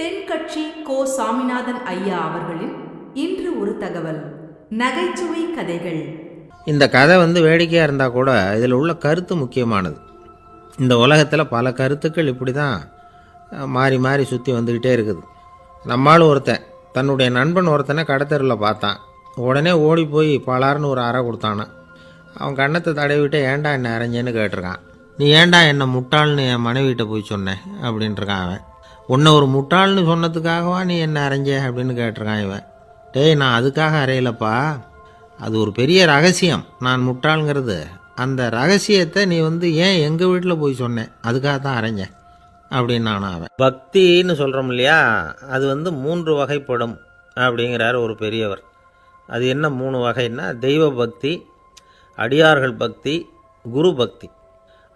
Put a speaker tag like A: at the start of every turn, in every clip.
A: தென்கட்சி கோ சாமிநாதன் ஐயா அவர்களின் இன்று ஒரு தகவல். நகைச்சுவை கதைகள்.
B: இந்த கதை வந்து வேடிக்கையாக இருந்தால் கூட இதில் உள்ள கருத்து முக்கியமானது. இந்த உலகத்தில் பல கருத்துக்கள் இப்படி தான் மாறி மாறி சுற்றி வந்துக்கிட்டே இருக்குது. நம்மளும் ஒருத்தன் தன்னுடைய நண்பன் ஒருத்தனை கடத்தெருவில் பார்த்தான். உடனே ஓடி போய் பலாருன்னு ஒரு அறை கொடுத்தானான் அவன் கண்ணத்தை தடவிட்டு ஏன்டா என்ன அரைஞ்சேன்னு கேட்டிருக்கான். நீ ஏன்டா என்னை முட்டாள்னு என் மனைவிகிட்ட போய் சொன்னேன் அப்படின்ட்டுருக்கான் அவன். உன்னை ஒரு முட்டாள்னு சொன்னதுக்காகவா நீ என்ன அரைஞ்ச அப்படின்னு கேட்டிருக்கான் இவன். டேய் நான் அதுக்காக அறையலப்பா அது ஒரு பெரிய ரகசியம். நான் முட்டாளுங்கிறது. அந்த ரகசியத்தை நீ வந்து ஏன் எங்கள் வீட்டில் போய் சொன்னேன் அதுக்காக தான் அரைஞ்சேன் அப்படின்னு நான் அவன் பக்தின்னு சொல்கிறோம் இல்லையா? அது வந்து மூன்று வகைப்படும் அப்படிங்கிறார் ஒரு பெரியவர். அது என்ன மூணு வகைன்னா தெய்வ பக்தி அடியார்கள் பக்தி குரு பக்தி.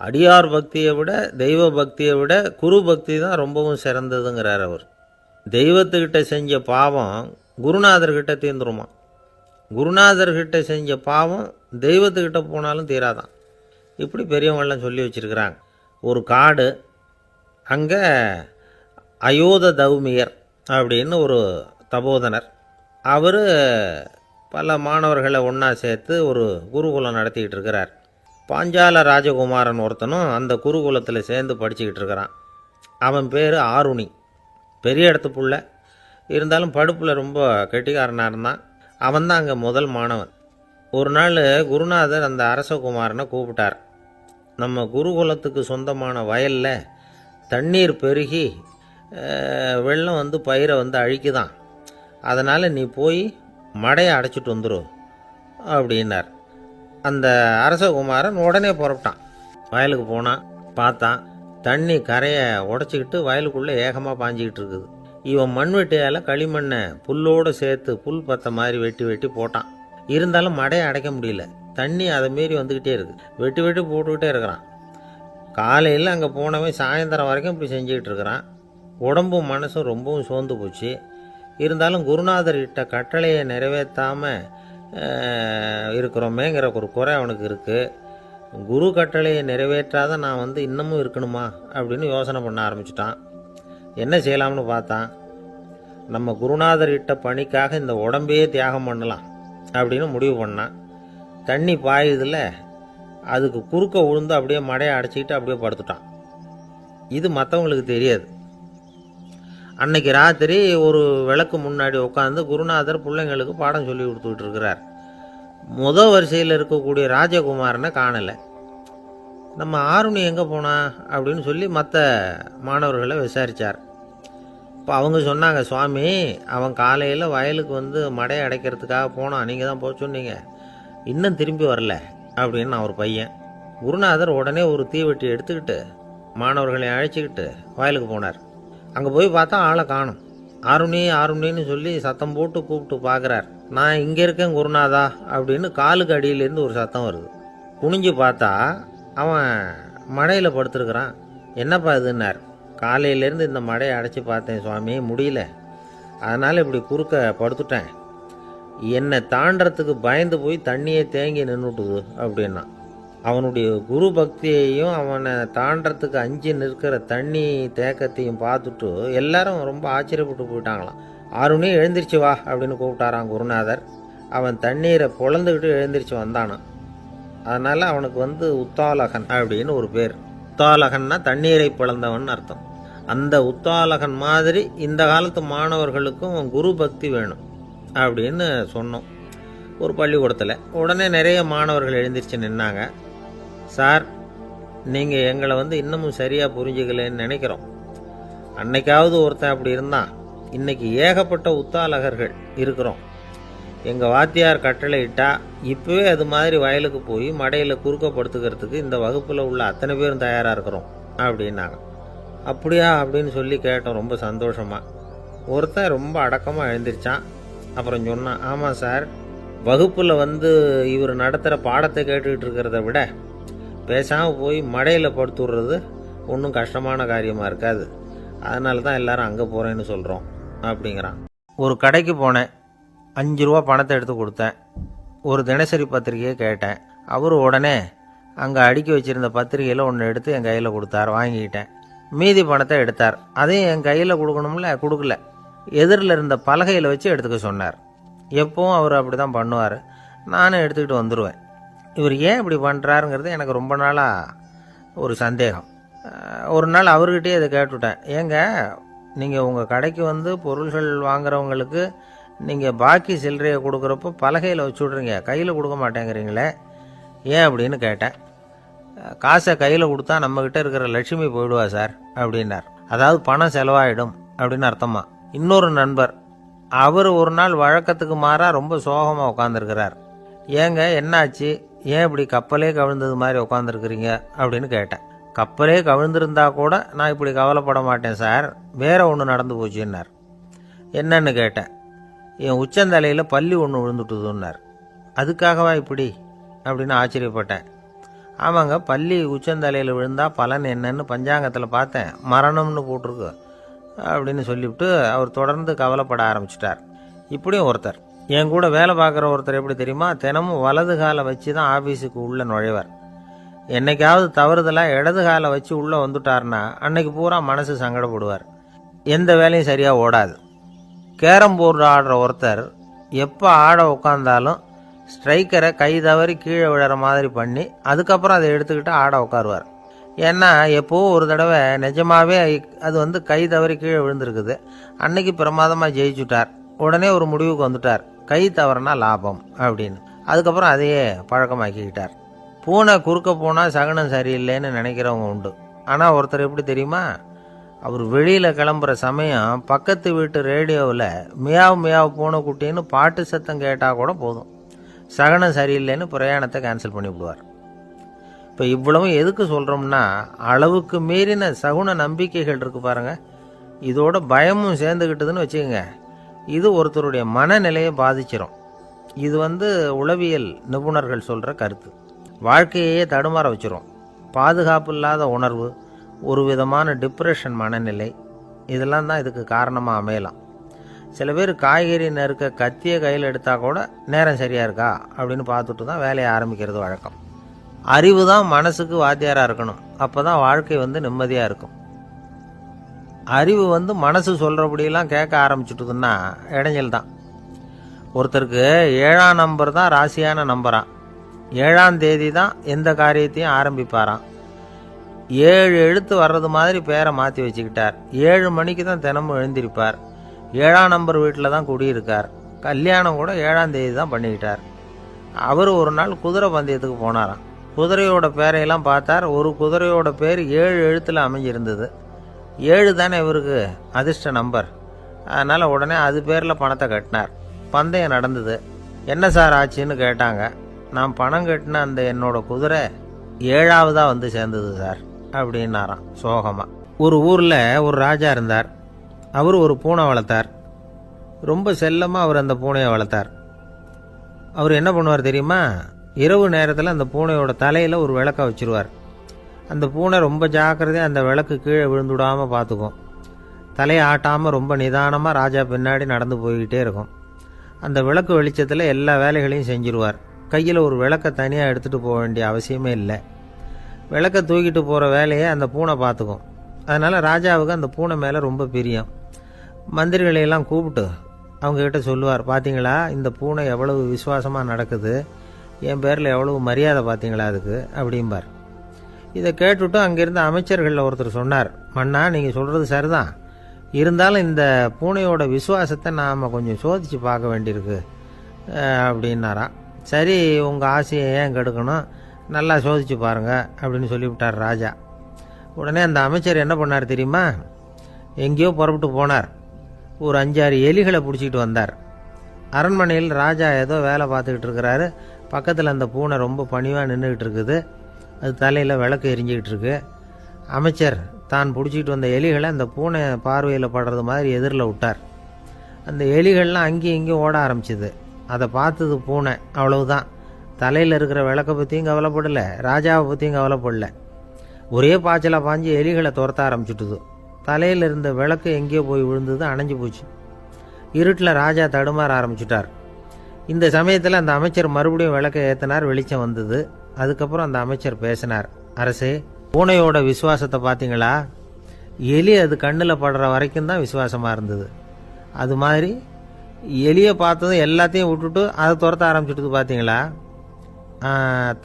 B: அடியார் பக்தியை விட தெய்வ பக்தியை விட குரு பக்தி தான் ரொம்பவும் சிறந்ததுங்கிறார் அவர். தெய்வத்துக்கிட்ட செஞ்ச பாவம் குருநாதர்கிட்ட தீர்ந்துருமா குருநாதர்கிட்ட செஞ்ச பாவம் தெய்வத்துக்கிட்ட போனாலும் தீராதான். இப்படி பெரியவங்களாம் சொல்லி வச்சிருக்கிறாங்க. ஒரு காடு அங்கே அயோத தௌமியர் அப்படின்னு ஒரு தபோதனர். அவர் பல மாணவர்களை ஒன்றா சேர்த்து ஒரு குருகுலம் நடத்திக்கிட்டு இருக்கிறார். பாஞ்சால ராஜகுமாரன் ஒருத்தனும் அந்த குருகுலத்தில் சேர்ந்து படிச்சுக்கிட்டு இருக்கிறான். அவன் பேர் ஆருணி. பெரிய இடத்து புள்ள. இருந்தாலும் படுப்பில் ரொம்ப கெட்டிக்காரனாக இருந்தான். அவன் தான் அங்கே முதல் மாணவன். ஒரு நாள் குருநாதர் அந்த அரசகுமாரனை கூப்பிட்டார். நம்ம குருகுலத்துக்கு சொந்தமான வயலில் தண்ணீர் பெருகி வெள்ளம் வந்து பயிரை வந்து அழிக்குதான். அதனால் நீ போய் மடையை அடைச்சிட்டு வந்துடும் அப்படின்னார். அந்த அரசகுமாரன் உடனே புறப்பட்டான். வயலுக்கு போனான் பார்த்தான் தண்ணி கரையை உடச்சிக்கிட்டு வயலுக்குள்ளே ஏகமாக பாஞ்சிக்கிட்டு இருக்குது. இவன் மண்வெட்டியால் களிமண்ணை புல்லோடு சேர்த்து புல் பத்த மாதிரி வெட்டி வெட்டி போட்டான். இருந்தாலும் மடையை அடைக்க முடியல. தண்ணி அதை மீறி வந்துக்கிட்டே இருக்குது. வெட்டி வெட்டி போட்டுக்கிட்டே இருக்கிறான். காலையில் அங்கே போனவன் சாயந்தரம் வரைக்கும் இப்படி செஞ்சுக்கிட்டு இருக்கிறான். உடம்பும் மனசும் ரொம்பவும் சோர்ந்து போச்சு. இருந்தாலும் குருநாதர் இட்ட கட்டளையை நிறைவேற்றாமல் இருக்கிறோமேங்கிற ஒரு குறை அவனுக்கு இருக்குது குரு கட்டளையை நிறைவேற்றாத நான் வந்து இன்னமும் இருக்கணுமா அப்படின்னு யோசனை பண்ண ஆரம்பிச்சிட்டான். என்ன செய்யலாம்னு பார்த்தான். நம்ம குருநாதர் இட்ட பணிக்காக இந்த உடம்பையே தியாகம் பண்ணலாம் அப்படின்னு முடிவு பண்ணான். தண்ணி பாயுதில் அதுக்கு குறுக்க விழுந்து அப்படியே மடையை அடைச்சிக்கிட்டு அப்படியே படுத்துட்டான். இது மற்றவங்களுக்கு தெரியாது. அன்னைக்கு ராத்திரி ஒரு விளக்கு முன்னாடி உட்காந்து குருநாதர் பிள்ளைங்களுக்கு பாடம் சொல்லி கொடுத்துக்கிட்டு இருக்கிறார் முத வரிசையில் இருக்கக்கூடிய ராஜகுமாரனை காணலை. நம்ம ஆருணி எங்கே போனா அப்படின்னு சொல்லி மற்ற மாணவர்களை விசாரித்தார் இப்போ அவங்க சொன்னாங்க சுவாமி அவன் காலையில் வயலுக்கு வந்து மடையை அடைக்கிறதுக்காக போனான் நீங்கள் தான் போக சொன்னீங்க. இன்னும் திரும்பி வரல அப்படின்னு அவர் பையன். குருநாதர் உடனே ஒரு தீவெட்டி எடுத்துக்கிட்டு மாணவர்களை அழைச்சிக்கிட்டு வயலுக்கு போனார். அங்கே போய் பார்த்தா ஆளை காணும். ஆருணி ஆருணின்னு சொல்லி சத்தம் போட்டு கூப்பிட்டு பார்க்குறார் நான் இங்கே இருக்கேன் குருநாதா அப்படின்னு காலுக்கு அடியிலேருந்து ஒரு சத்தம் வருது. குனிஞ்சு பார்த்தா அவன் மழையில் படுத்துருக்குறான். என்னப்பா இதுன்னார். காலையிலேருந்து இந்த மடையை அடைச்சி பார்த்தேன் சுவாமி முடியல. அதனால் இப்படி குறுக்க படுத்துட்டேன். என்னை தாண்டறதுக்கு பயந்து போய் தண்ணியே தேங்கி நின்றுட்டுது அப்படின்னா. அவனுடைய குரு பக்தியையும் அவனை தாண்டறதுக்கு அஞ்சு நிற்கிற தண்ணி தேக்கத்தையும் பார்த்துட்டு எல்லாரும் ரொம்ப ஆச்சரியப்பட்டு போயிட்டாங்களாம். ஆறுனே எழுந்திரிச்சு வா அப்படின்னு கூப்பிட்டாராம் குருநாதர். அவன் தண்ணீரை பொழந்துக்கிட்டு எழுந்திரிச்சு வந்தானான் அதனால் அவனுக்கு வந்து உத்தாலகன் அப்படின்னு ஒரு பேர். உத்தாலகன்னா தண்ணீரை பிளந்தவன் அர்த்தம். அந்த உத்தாலகன் மாதிரி இந்த காலத்து மாணவர்களுக்கும் குரு பக்தி வேணும் அப்படின்னு சொன்னோம். ஒரு பள்ளிக்கூடத்தில். உடனே நிறைய மாணவர்கள் எழுந்திரிச்சு நின்னாங்க. சார் நீங்கள் எங்களை வந்து இன்னமும் சரியாக புரிஞ்சுக்கலன்னு நினைக்கிறோம். அன்னைக்காவது ஒருத்தன் அப்படி இருந்தான். இன்னைக்கு ஏகப்பட்ட உத்தாலகர்கள் இருக்கிறோம். எங்கள் வாத்தியார் கட்டளை இட்டால் இப்போவே அது மாதிரி வயலுக்கு போய் மடையில் குறுக்கப்படுத்துக்கிறதுக்கு இந்த வகுப்பில் உள்ள அத்தனை பேரும் தயாராக இருக்கிறோம் அப்படின்னாங்க. அப்படியா அப்படின்னு சொல்லி கேட்டோம் ரொம்ப சந்தோஷமாக ஒருத்தன் ரொம்ப அடக்கமாக எழுந்திரிச்சான். அப்புறம் சொன்னான் ஆமாம் சார் வகுப்பில் வந்து இவர் நடத்துகிற பாடத்தை கேட்டுக்கிட்டு இருக்கிறத விட பேசாமல் போய் மடையில் படுத்துடுறது ஒன்றும் கஷ்டமான காரியமாக இருக்காது. அதனால தான் எல்லாரும் அங்கே போகிறேன்னு சொல்கிறோம் அப்படிங்கிறான். ஒரு கடைக்கு போனேன். அஞ்சு ரூபா பணத்தை எடுத்து கொடுத்தேன். ஒரு தினசரி பத்திரிக்கையை கேட்டேன். அவர் உடனே அங்கே அடுக்கி வச்சிருந்த பத்திரிக்கையில் ஒன்று எடுத்து என் கையில் கொடுத்தார் வாங்கிக்கிட்டேன். மீதி பணத்தை எடுத்தார். அதையும் என் கையில் கொடுக்கணும்ல? கொடுக்கல. எதிரில் இருந்த பலகையில் வச்சு எடுத்துக்க சொன்னார். எப்பவும் அவர் அப்படி தான் பண்ணுவார். நானும் எடுத்துக்கிட்டு வந்துடுவேன் இவர் ஏன் இப்படி பண்ணுறாருங்கிறது எனக்கு ரொம்ப நாளாக ஒரு சந்தேகம். ஒரு நாள் அவர்கிட்டயே இதை கேட்டுவிட்டேன். ஏங்க நீங்கள் உங்கள் கடைக்கு வந்து பொருள்கள் வாங்குறவங்களுக்கு நீங்கள் பாக்கி சில்லறையை கொடுக்குறப்போ பலகையில் வச்சு விட்றீங்க கையில் கொடுக்க மாட்டேங்கிறீங்களே. ஏன் அப்படின்னு கேட்டேன். காசை கையில் கொடுத்தா நம்மக்கிட்ட இருக்கிற லட்சுமி போயிடுவா சார் அப்படின்னார். அதாவது பணம் செலவாயிடும் அப்படின்னு அர்த்தமா? இன்னொரு நண்பர் அவர் ஒரு நாள் வழக்கத்துக்கு மாறா ரொம்ப சோகமாக உட்காந்துருக்கிறார் ஏங்க என்னாச்சு? ஏன் இப்படி கப்பலே கவிழ்ந்தது மாதிரி உட்காந்துருக்குறீங்க அப்படின்னு கேட்டேன். கப்பலே கவிழ்ந்திருந்தா கூட நான் இப்படி கவலைப்பட மாட்டேன் சார். வேற ஒன்று நடந்து போச்சுன்னார். என்னன்னு கேட்டேன். என் உச்சந்தலையில் பள்ளி ஒன்று விழுந்துட்டுதுன்னார். அதுக்காகவா இப்படி? அப்படின்னு ஆச்சரியப்பட்டேன். ஆமாங்க பள்ளி உச்சந்தலையில் விழுந்தால் பலன் என்னன்னு பஞ்சாங்கத்தில் பார்த்தேன். மரணம்னு போட்டிருக்கு அப்படின்னு சொல்லிவிட்டு அவர் தொடர்ந்து கவலைப்பட ஆரம்பிச்சிட்டார். இப்படியும் ஒருத்தர். என் கூட வேலை பார்க்குற ஒருத்தர் எப்படி தெரியுமா? தினமும் வலது காலை வச்சு தான் ஆஃபீஸுக்கு உள்ளே நுழைவார். என்னைக்காவது தவறுதலாக இடது காலை வச்சு உள்ளே வந்துட்டார்னா அன்னைக்கு பூரா மனசு சங்கடப்படுவார். எந்த வேலையும் சரியாக ஓடாது. கேரம் போர்டு ஆடுற ஒருத்தர் எப்போ ஆட உட்காந்தாலும் ஸ்ட்ரைக்கரை கை தவறி கீழே விழுற மாதிரி பண்ணி அதுக்கப்புறம் அதை எடுத்துக்கிட்டு ஆட உட்காருவார் ஏன்னா எப்போவும் ஒரு தடவை நிஜமாகவே அது வந்து கை தவறி கீழே விழுந்திருக்குது. அன்னைக்கு பிரமாதமாக ஜெயிச்சுட்டார். உடனே ஒரு முடிவுக்கு வந்துட்டார். கை தவறுனா லாபம் அப்படின்னு. அதுக்கப்புறம் அதையே பழக்கமாக்கிக்கிட்டார். பூனை குறுக்க போனால் சகனம் சரியில்லைன்னு நினைக்கிறவங்க உண்டு. ஆனால் ஒருத்தர் எப்படி தெரியுமா? அவர் வெளியில் கிளம்புற சமயம் பக்கத்து வீட்டு ரேடியோவில் மியாவ் மியாவ் பூனை குட்டின்னு பாட்டு சத்தம் கேட்டால் கூட போதும். சகனம் சரியில்லைன்னு பிரயாணத்தை கேன்சல் பண்ணிவிடுவார் இப்போ இவ்வளவும் எதுக்கு சொல்கிறோம்னா அளவுக்கு மீறின சகுன நம்பிக்கைகள் இருக்குது பாருங்க. இதோட பயமும் சேர்ந்துக்கிட்டதுன்னு வச்சுக்கோங்க. இது ஒருத்தருடைய மனநிலையை பாதிச்சிடும் இது வந்து உளவியல் நிபுணர்கள் சொல்கிற கருத்து. வாழ்க்கையே தடுமாற வச்சிரும். பாதுகாப்பு இல்லாத உணர்வு ஒரு விதமான டிப்ரெஷன் மனநிலை இதெல்லாம் தான் இதுக்கு காரணமாக அமையலாம். சில பேர் காய்கறி நறுக்க கத்தியை கையில் எடுத்தால் கூட நேரம் சரியாக இருக்கா? அப்படின்னு பார்த்துட்டு தான் வேலையை ஆரம்பிக்கிறது வழக்கம். அறிவு தான் மனசுக்கு வாத்தியாராக இருக்கணும். அப்போ தான் வாழ்க்கை வந்து நிம்மதியாக இருக்கும். அறிவு வந்து மனசு சொல்கிறபடியெல்லாம் கேட்க ஆரம்பிச்சுட்டுதுன்னா இடைஞ்சல் தான். ஒருத்தருக்கு ஏழாம் நம்பர் தான் ராசியான நம்பரான் ஏழாம் தேதி தான் எந்த காரியத்தையும் ஆரம்பிப்பாராம். ஏழு எழுத்து வர்றது மாதிரி பேரை மாற்றி வச்சுக்கிட்டார். ஏழு மணிக்கு தான் தினமும் எழுந்திருப்பார். ஏழாம் நம்பர் வீட்டில் தான் குடியிருக்கார். கல்யாணம் கூட ஏழாம் தேதி தான் பண்ணிக்கிட்டார். அவர் ஒரு நாள் குதிரை பந்தயத்துக்கு போனாராம். குதிரையோட பேரையெல்லாம் பார்த்தார். ஒரு குதிரையோட பேர் ஏழு எழுத்தில் அமைஞ்சிருந்தது. ஏழு தானே இவருக்கு அதிர்ஷ்ட நம்பர். அதனால் உடனே அது பேரில் பணத்தை கட்டினார். பந்தயம் நடந்தது. என்ன சார் ஆச்சுன்னு கேட்டாங்க. நான் பணம் கட்டின அந்த என்னோடய குதிரை ஏழாவதாக வந்து சேர்ந்தது சார் அப்படின்னாராம் சோகமாக ஒரு ஊரில் ஒரு ராஜா இருந்தார். அவர் ஒரு பூனை வளர்த்தார். ரொம்ப செல்லமாக அவர் அந்த பூனையை வளர்த்தார். அவர் என்ன பண்ணுவார் தெரியுமா? இரவு நேரத்தில் அந்த பூனையோட தலையில் ஒரு விளக்க வச்சிருவார். அந்த பூனை ரொம்ப ஜாக்கிரதையாக அந்த விளக்கு கீழே விழுந்துடாமல் பார்த்துக்கும் தலையை ஆட்டாமல் ரொம்ப நிதானமாக ராஜா பின்னாடி நடந்து போய்கிட்டே இருக்கும். அந்த விளக்கு வெளிச்சத்தில் எல்லா வேலைகளையும் செஞ்சிருவார். கையில் ஒரு விளக்கை தனியாக எடுத்துகிட்டு போக வேண்டிய அவசியமே இல்லை. விளக்கை தூக்கிட்டு போகிற வேலையை அந்த பூனை பார்த்துக்கும் அதனால் ராஜாவுக்கு அந்த பூனை மேலே ரொம்ப பிரியம். மந்திரிகளையெல்லாம் கூப்பிட்டு அவங்கக்கிட்ட சொல்லுவார் பார்த்தீங்களா இந்த பூனை எவ்வளவு விசுவாசமாக நடக்குது? என் பேரில் எவ்வளவு மரியாதை பார்த்தீங்களா அதுக்கு? அப்படிம்பார். இதை கேட்டுவிட்டு அங்கிருந்த அமைச்சர்களில் ஒருத்தர் சொன்னார் மன்னா நீங்கள் சொல்கிறது சரிதான். இருந்தாலும் இந்த பூனையோட விசுவாசத்தை நாம் கொஞ்சம் சோதித்து பார்க்க வேண்டியிருக்கு அப்படின்னாராம். சரி உங்கள் ஆசையை ஏன் கெடுக்கணும்? நல்லா சோதிச்சு பாருங்கள் அப்படின்னு சொல்லிவிட்டார் ராஜா. உடனே அந்த அமைச்சர் என்ன பண்ணார் தெரியுமா? எங்கேயோ புறப்பட்டு போனார். ஒரு அஞ்சாறு எலிகளை பிடிச்சிக்கிட்டு வந்தார். அரண்மனையில் ராஜா ஏதோ வேலை பார்த்துக்கிட்டு இருக்கிறாரு. பக்கத்தில் அந்த பூனை ரொம்ப பணிவாக நின்றுக்கிட்டு இருக்குது. அது தலையில் விளக்கு எரிஞ்சிக்கிட்டு இருக்கு அமைச்சர் தான் பிடிச்சிக்கிட்டு வந்த எலிகளை அந்த பூனை பார்வையில் படுறது மாதிரி எதிரில் விட்டார். அந்த எலிகள்லாம் அங்கேயும் இங்கேயும் ஓட ஆரம்பிச்சிது. அதை பார்த்தது பூனை. அவ்வளவுதான். தலையில் இருக்கிற விளக்கை பற்றியும் கவலைப்படலை. ராஜாவை பற்றியும் கவலைப்படல. ஒரே பாய்ச்சலாக பாஞ்சு எலிகளை துரத்த ஆரம்பிச்சுட்டுது. தலையில் இருந்த விளக்கு எங்கேயோ போய் விழுந்தது அணைஞ்சு போச்சு. இருட்டில் ராஜா தடுமாற ஆரம்பிச்சுட்டார். இந்த சமயத்தில் அந்த அமைச்சர் மறுபடியும் விளக்கை ஏற்றினார் வெளிச்சம் வந்தது. அதுக்கப்புறம் அந்த அமைச்சர் பேசினார். அரசு பூனையோட விசுவாசத்தை பார்த்தீங்களா? எலி அது கண்ணில் படுற வரைக்கும் தான் விசுவாசமாக இருந்தது. அது மாதிரி எலியை பார்த்ததும் எல்லாத்தையும் விட்டுட்டு அதை துரத்த ஆரம்பிச்சுட்டு பார்த்தீங்களா?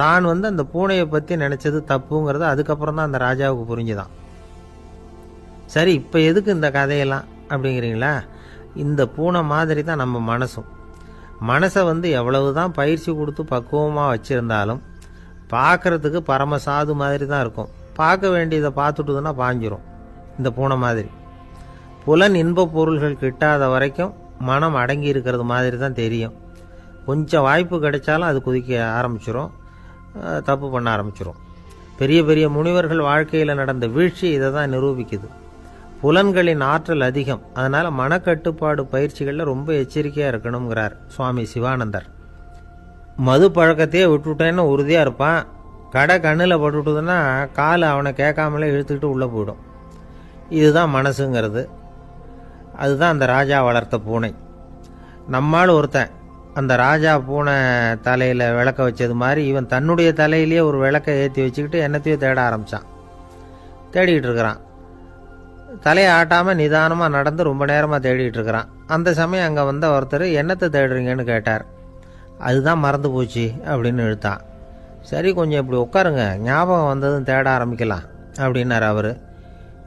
B: தான் வந்து அந்த பூனையை பற்றி நினச்சது தப்புங்கிறது அதுக்கப்புறம் தான் அந்த ராஜாவுக்கு புரிஞ்சுதான். சரி இப்போ எதுக்கு இந்த கதையெல்லாம் அப்படிங்கிறீங்களா? இந்த பூனை மாதிரி தான் நம்ம மனசும். மனசை வந்து எவ்வளவு தான் பயிற்சி கொடுத்து பக்குவமாக வச்சுருந்தாலும் பார்க்குறதுக்கு பரம சாது மாதிரி தான் இருக்கும். பார்க்க வேண்டியதை பார்த்துட்டுதுன்னா பாஞ்சிரும். இந்த பூனை மாதிரி. புலன் இன்பப் பொருள்கள் கிட்டாத வரைக்கும் மனம் அடங்கி இருக்கிறது மாதிரி தான் தெரியும். கொஞ்சம் வாய்ப்பு கிடைச்சாலும் அது குதிக்க ஆரம்பிச்சிரும். தப்பு பண்ண ஆரம்பிச்சிரும். பெரிய பெரிய முனிவர்கள் வாழ்க்கையில் நடந்த வீழ்ச்சி இதை தான் நிரூபிக்குது. புலன்களின் ஆற்றல் அதிகம். அதனால் மனக்கட்டுப்பாடு பயிற்சிகளில் ரொம்ப எச்சரிக்கையாக இருக்கணுங்கிறார் சுவாமி சிவானந்தர். மது பழக்கத்தையே விட்டுட்டேன்னு உறுதியாக இருப்பான். கடை கண்ணில் பட்டுவிட்டுதுன்னா கால் அவனை கேட்காமலே இழுத்துக்கிட்டு உள்ளே போயிடும். இதுதான் மனசுங்கிறது. அதுதான் அந்த ராஜா வளர்த்த பூனை. நம்மால் ஒருத்தன் அந்த ராஜா பூனை தலையில் விளக்க வச்சது மாதிரி இவன் தன்னுடைய தலையிலேயே ஒரு விளக்கை ஏற்றி வச்சுக்கிட்டு என்னத்தையோ தேட ஆரம்பித்தான் தேடிக்கிட்டு இருக்கிறான். தலையை ஆட்டாமல் நிதானமாக நடந்து ரொம்ப நேரமாக தேடிட்டு இருக்கிறான். அந்த சமயம் அங்கே வந்த ஒருத்தர் என்னத்தை தேடுறீங்கன்னு கேட்டார். அதுதான் மறந்து போச்சு அப்படின்னு இழுத்தான் சரி கொஞ்சம் இப்படி உட்காருங்க. ஞாபகம் வந்ததும் தேட ஆரம்பிக்கலாம் அப்படின்னார் அவர்.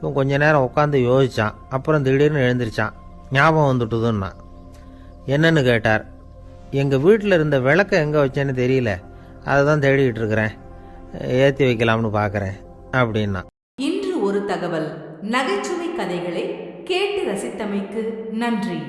B: இவன் கொஞ்ச நேரம் உட்காந்து யோசிச்சான். அப்புறம் திடீர்னு எழுந்திரிச்சான். ஞாபகம் வந்துட்டுதுன்னா. என்னன்னு கேட்டார். எங்கள் வீட்டில் இருந்த விளக்கை எங்கே வச்சேன்னு தெரியல. அதை தான் தேடிக்கிட்டு இருக்கிறேன். ஏற்றி வைக்கலாம்னு பார்க்குறேன் அப்படின்னா.
A: இன்று ஒரு தகவல். நகைச்சுவை கதைகளை கேட்டு ரசித்தமைக்கு நன்றி.